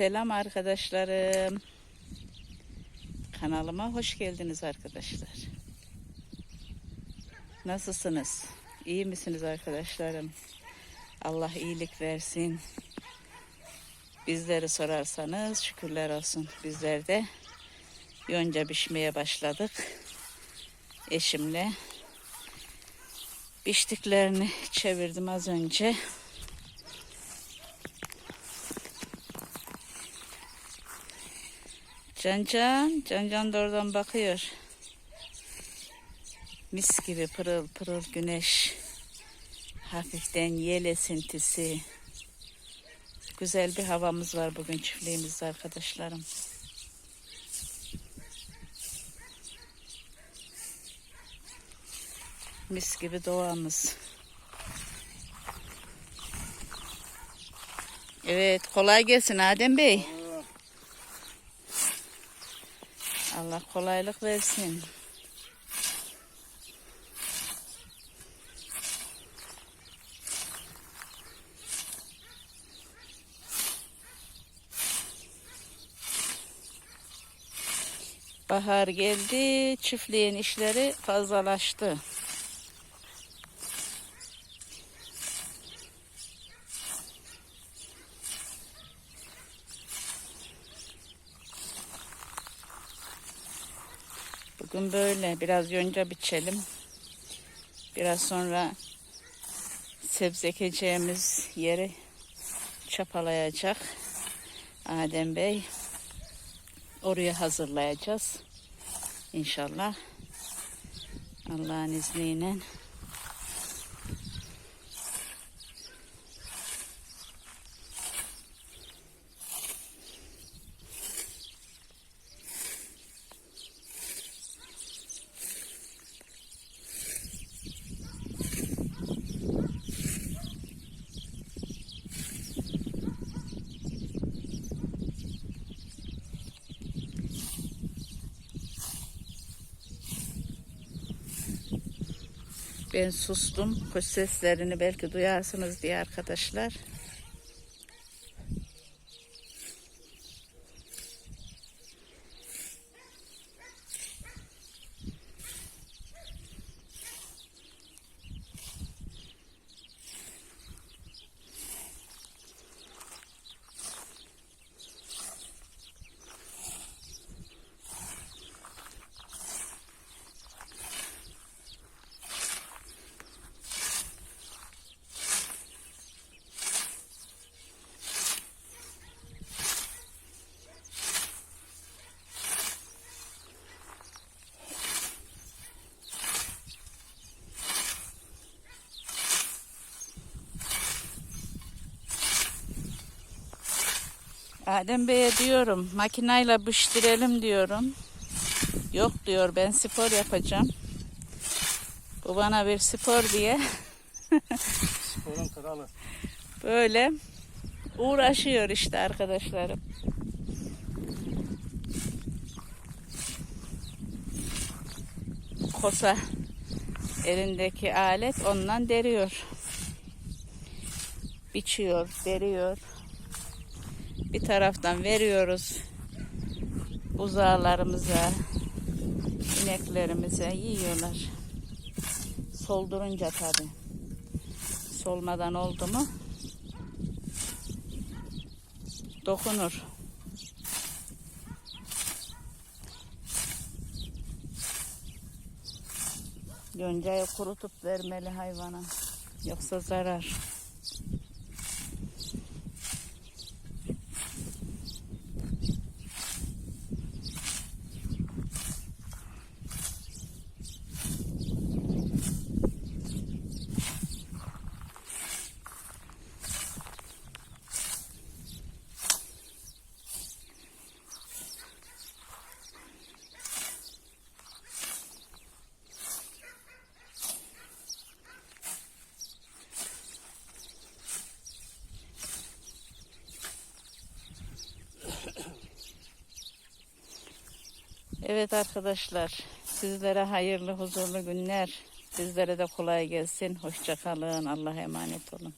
Selam arkadaşlarım. Kanalıma hoş geldiniz arkadaşlar. Nasılsınız? İyi misiniz arkadaşlarım? Allah iyilik versin. Bizleri sorarsanız şükürler olsun. Bizler de yonca biçmeye başladık. Eşimle. Biçtiklerini çevirdim az önce. Can Can, Can Can da oradan bakıyor. Mis gibi pırıl pırıl güneş. Hafiften yel esintisi. Güzel bir havamız var bugün çiftliğimizde arkadaşlarım. Mis gibi doğamız. Evet kolay gelsin Adem Bey. Allah kolaylık versin. Bahar geldi, çiftliğin işleri fazlalaştı. Bugün böyle biraz yonca biçelim. Biraz sonra sebze ekeceğimiz yeri çapalayacak Adem Bey. Oraya hazırlayacağız. İnşallah. Allah'ın izniyle. Ben sustum. Kuş seslerini belki duyarsınız diye arkadaşlar. Adem Bey'e diyorum makinayla biştirelim diyorum. Yok diyor ben spor yapacağım. Bu bana bir spor diye Sporun kralı. böyle uğraşıyor işte arkadaşlarım. Kosa elindeki alet ondan deriyor. Biçiyor, deriyor. Bir taraftan veriyoruz buzağlarımıza, ineklerimize yiyorlar. Soldurunca tabi. Solmadan oldu mu dokunur. Yoncayı kurutup vermeli hayvana. Yoksa zarar. Evet arkadaşlar, sizlere hayırlı, huzurlu günler. Sizlere de kolay gelsin. Hoşça kalın. Allah'a emanet olun.